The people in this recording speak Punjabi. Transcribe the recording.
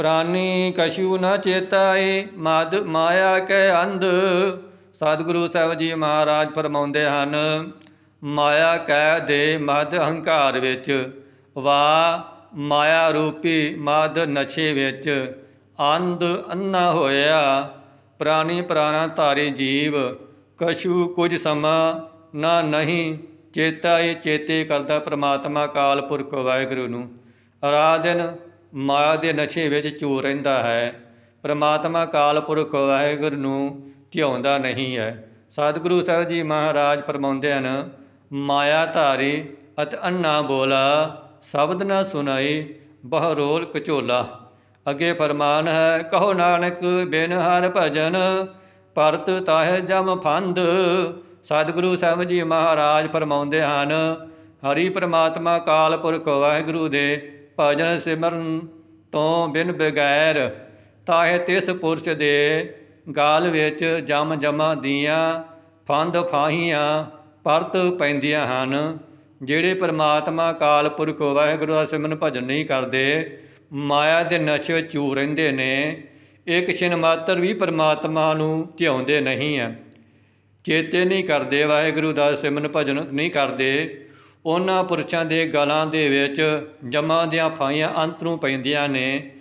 ਪ੍ਰਾਨੀ ਕਛੂ ਨ ਚੇਤਾਏ, ਮਦ ਮਾਇਆ ਕੈ ਅੰਧ। ਸਤਿਗੁਰੂ ਸਾਹਿਬ ਜੀ ਮਹਾਰਾਜ ਫਰਮਾਉਂਦੇ ਹਨ, ਮਾਇਆ ਕੈ ਦੇ ਮਦ ਹੰਕਾਰ ਵਿੱਚ, ਵਾ ਮਾਇਆ ਰੂਪੀ ਮਦ ਨਸ਼ੇ ਵਿੱਚ, ਅੰਧ ਅੰਨਾ ਹੋਇਆ। ਪ੍ਰਾਨੀ ਪ੍ਰਾਣਾ ਧਾਰੀ ਜੀਵ, ਕਛੂ ਕੁਝ ਸਮਾਂ ਨਾ ਨਹੀਂ, ਚੇਤਾ ਹੀ ਚੇਤੇ ਕਰਦਾ ਪ੍ਰਮਾਤਮਾ ਕਾਲ ਪੁਰਖ ਵਾਹਿਗੁਰੂ ਨੂੰ। ਰਾਤ ਮਾਇਆ ਦੇ ਨਸ਼ੇ ਵਿੱਚ ਚੂਰ ਰਹਿੰਦਾ ਹੈ। ਪ੍ਰਮਾਤਮਾ ਕਾਲ ਪੁਰਖ ਵਾਹਿਗੁਰੂ ਨੂੰ ਧਿਆਉਂਦਾ ਨਹੀਂ ਹੈ। ਸਤਿਗੁਰੂ ਸਾਹਿਬ ਜੀ ਮਹਾਰਾਜ ਫਰਮਾਉਂਦੇ ਹਨ, ਮਾਇਆ ਧਾਰੀ ਅਤ ਅੰਨਾ ਬੋਲਾ, ਸ਼ਬਦ ਨਾ ਸੁਨਾਈ ਬਹਰੋਲ ਕਚੋਲਾ। ਅੱਗੇ ਫਰਮਾਨ ਹੈ, ਕਹੋ ਨਾਨਕ, ਬਿਨ ਹਰ ਭਜਨ, ਪਰਤ ਤਾਹ ਜਮ ਫੰਦ। ਸਤਿਗੁਰੂ ਸਾਹਿਬ ਜੀ ਮਹਾਰਾਜ ਫਰਮਾਉਂਦੇ ਹਨ, ਹਰੀ ਪ੍ਰਮਾਤਮਾ ਕਾਲ ਪੁਰਖ ਵਾਹਿਗੁਰੂ ਦੇ ਭਜਨ ਸਿਮਰਨ ਤੋਂ ਬਿਨ ਬਗੈਰ ਤਾਹਿ ਤਿਸ ਪੁਰਸ਼ ਦੇ ਗਾਲ ਵਿੱਚ ਜਮ ਜਮਾ ਦੀਆਂ ਫੰਦ ਫਾਹੀਆਂ ਪਰਤ ਪੈਂਦੀਆਂ ਹਨ, ਜਿਹੜੇ ਪ੍ਰਮਾਤਮਾ ਕਾਲ ਪੁਰਖ ਵਾਹਿਗੁਰੂ ਦਾ ਸਿਮਰਨ ਭਜਨ ਨਹੀਂ ਕਰਦੇ, ਮਾਇਆ ਦੇ ਨਸ਼ੇ ਵਿੱਚ ਚੂਰ ਰਹਿੰਦੇ ਨੇ ਇੱਕ ਛਿਨ ਮਾਤਰ ਵੀ ਪ੍ਰਮਾਤਮਾ ਨੂੰ ਧਿਆਉਂਦੇ ਨਹੀਂ ਹੈ। ਚੇਤੇ ਨਹੀਂ ਕਰਦੇ ਵਾਹਿਗੁਰੂ ਦਾ ਸਿਮਰਨ ਭਜਨ ਨਹੀਂ ਕਰਦੇ ਉਹਨਾਂ ਪੁਰਸ਼ਾਂ ਦੇ ਗਲਾਂ ਦੇ ਵਿੱਚ ਜਮਾਂ ਦੀਆਂ ਫਾਈਆਂ ਅੰਤ ਨੂੰ ਪੈਂਦੀਆਂ ਨੇ।